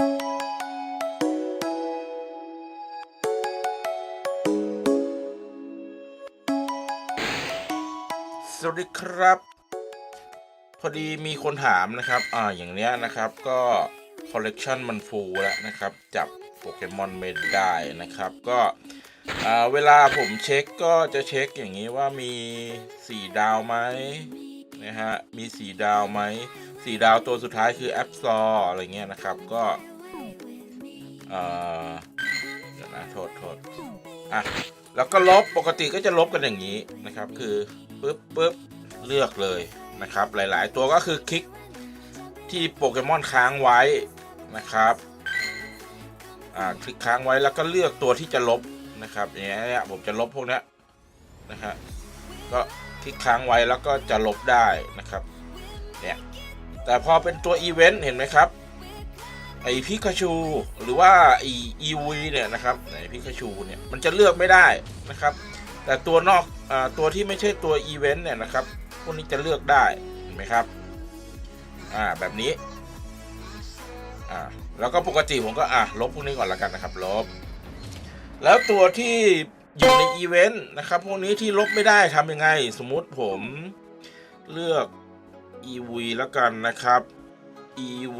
สวัสดีครับ พอดีมีคนถามนะครับ อ่า อย่างเนี้ยนะครับ ก็คอลเลกชันมันฟูแล้วนะครับ จับโปเกมอนไม่ได้นะครับ ก็เวลาผมเช็คก็จะเช็คอย่างนี้ว่ามี 4 ดาวไหมนะฮะ มี 4 ดาวไหม 4ดาวตัวสุดท้ายคือแอปซออะไรเงี้ยนะครับ ก็อ่าเดี๋ยวนะโทษโทษอะ แล้วก็ลบปกติก็จะลบกันอย่างนี้นะครับ คือปึ๊บปึ๊บเลือกเลยนะครับ หลาย ๆ ตัวก็คือคลิกที่โปเกมอนค้างไว้นะครับ อ่า คลิกค้างไว้แล้วก็เลือกตัวที่จะลบนะครับ อย่างเงี้ยผมจะลบพวกนี้นะฮะ ก็คลิกค้างไว้แล้วก็จะลบได้นะครับ เนี่ย แต่พอเป็นตัวอีเวนต์เห็นไหมครับไอพิกาชูหรือว่าไออีวีเนี่ยนะครับไอพิกาชูเนี่ยมันจะเลือกไม่ได้นะครับ แต่ตัวนอกอตัวที่ไม่ใช่ตัวอีเวนต์เนี่ยนะครับพวกนี้จะเลือกได้เห็นไหมครับอ่าแบบนี้อ่าแล้วก็ปกติผมก็อะลบพวกนี้ก่อนละกันนะครับลบ แล้วตัวที่อยู่ในอีเวนต์นะครับพวกนี้ที่ลบไม่ได้ทำยังไง สมมุติผมเลือก EV แล้วกันนะครับ EV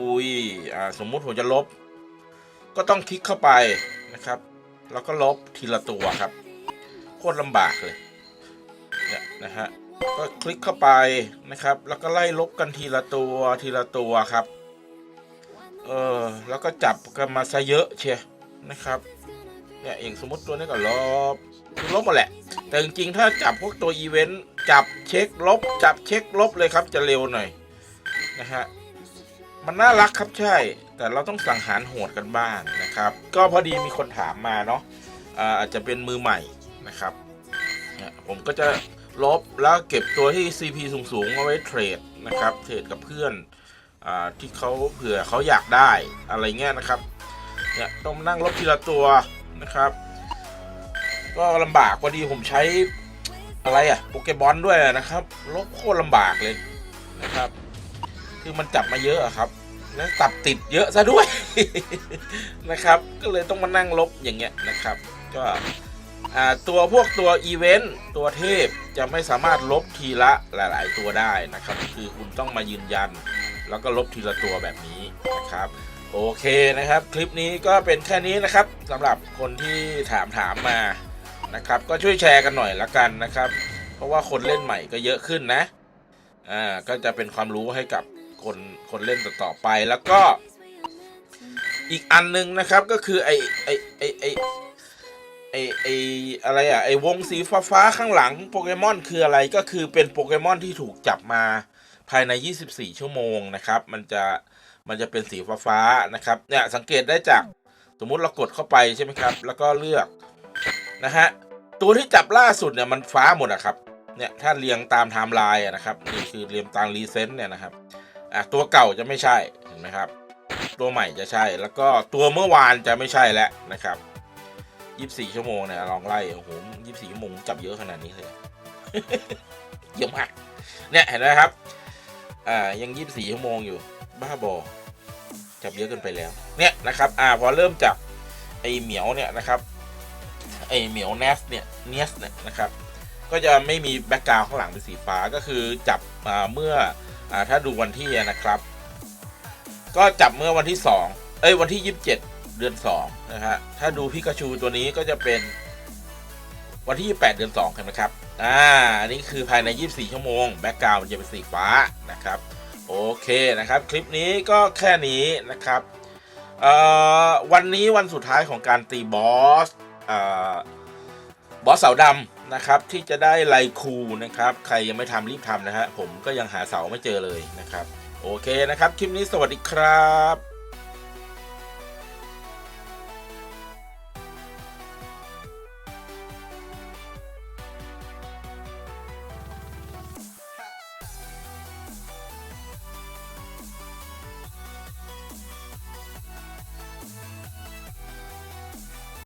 อ่าสมมุติผมจะลบ ก็ต้องคลิกเข้าไปนะครับ แล้วก็ลบทีละตัวครับโคตรลำบากเลยเนี่ยนะฮะก็คลิกเข้าไปนะครับ แล้วก็ไล่ลบกันทีละตัวทีละตัวครับ เออแล้วก็จับกันมาซะเยอะเชียนะครับ เนี่ยอย่างสมมติตัวนี้ก็ลบคือลบหมดแหละ แต่จริงๆถ้าจับพวกตัวอีเวนต์จับเช็คลบ จับเช็คลบเลยครับจะเร็วหน่อยนะฮะมันน่ารักครับใช่ แต่เราต้องสังหารโหดกันบ้างนะครับ ก็พอดีมีคนถามมาเนาะอาจจะเป็นมือใหม่นะครับเนี่ยผมก็จะลบแล้วเก็บตัวที่ CP สูงๆเอาไว้เทรดนะครับ เทรดกับเพื่อนอที่เขาเผื่อเขาอยากได้อะไรเงี้ยนะครับเนี่ยต้องมานั่งลบทีละตัว นะครับ ก็ลำบากพอดีผมใช้อะไรอะโปเกบอลด้วยนะครับลบโคตรลำบากเลยนะครับ คือมันจับมาเยอะครับ แล้วจับติดเยอะซะด้วยนะครับ ก็เลยต้องมานั่งลบอย่างเงี้ยนะครับ ก็ตัวพวกตัวอีเวนต์ตัวเทพจะไม่สามารถลบทีละหลาย ๆ ตัวได้นะครับ คือคุณต้องมายืนยัน แล้วก็ลบทีละตัวแบบนี้นะครับ โอเคนะครับ คลิปนี้ก็เป็นแค่นี้นะครับสำหรับคนที่ถามถามมานะครับ ก็ช่วยแชร์กันหน่อยละกันนะครับ เพราะว่าคนเล่นใหม่ก็เยอะขึ้นนะอ่าก็จะเป็นความรู้ให้กับคนคนเล่นต่อไปแล้วก็ อีกอันหนึงนะครับก็คือไอไอไอไอไอไออะไรอะไอวงสีฟ้าฟ้าข้างหลังโปเกมอนคืออะไรก็คือเป็นโปเกมอนที่ถูกจับมาภายใน 24 ชั่วโมงนะครับ มันจะ มันจะเป็นสีฟ้าๆนะครับเนี่ยสังเกตได้จากสมมุติเรากดเข้าไปใช่ไหมครับ แล้วก็เลือกนะฮะตัวที่จับล่าสุดเนี่ยมันฟ้าหมดอะครับเนี่ยถ้าเรียงตามไทม์ไลน์นะครับนี่คือเรียงตามรีเซนต์เนี่ยนะครับอะตัวเก่าจะไม่ใช่เห็นไหมครับ ตัวใหม่จะใช่แล้วก็ตัวเมื่อวานจะไม่ใช่แล้วนะครับยี่สี่ชั่วโมงเนี่ยลองไล่โอ้โหยี่สี่ชั่วโมงจับเยอะขนาดนี้เลยเยอะมากเนี่ยเห็นไหมครับอ่ายังยี่สี่ชั่วโมงอยู่บ้าบอ จับเยอะเกินไปแล้วเนี่ยนะครับอ่าพอเริ่มจับไอเหมียวเนี่ยนะครับไอเหมียวเนสเนี่ยเนสเนี่ยนะครับก็จะไม่มีแบ็กกราวข้างหลังเป็นสีฟ้าก็คือจับอ่าเมื่ออถ้าดูวันที่นะครับ ก็จับเมื่อวันที่ 2 เอ้ยวันที่ 27 เดือน2นะฮะถ้าดูพิกาชูตัวนี้ก็จะเป็นวันที่ 28 เดือน2เห็นไหมครับอ่าอันนี้คือภายใน 24 ชั่วโมงแบ็กกราวมันจะเป็นสีฟ้านะครับ โอเคนะครับ คลิปนี้ก็แค่นี้นะครับวันนี้วันสุดท้ายของการตีบอสอบอสเสาดำนะครับ ที่จะได้ไลคูนะครับ ใครยังไม่ทำรีบทำนะฮะผมก็ยังหาเสาไม่เจอเลยนะครับ โอเคนะครับ คลิปนี้สวัสดีครับ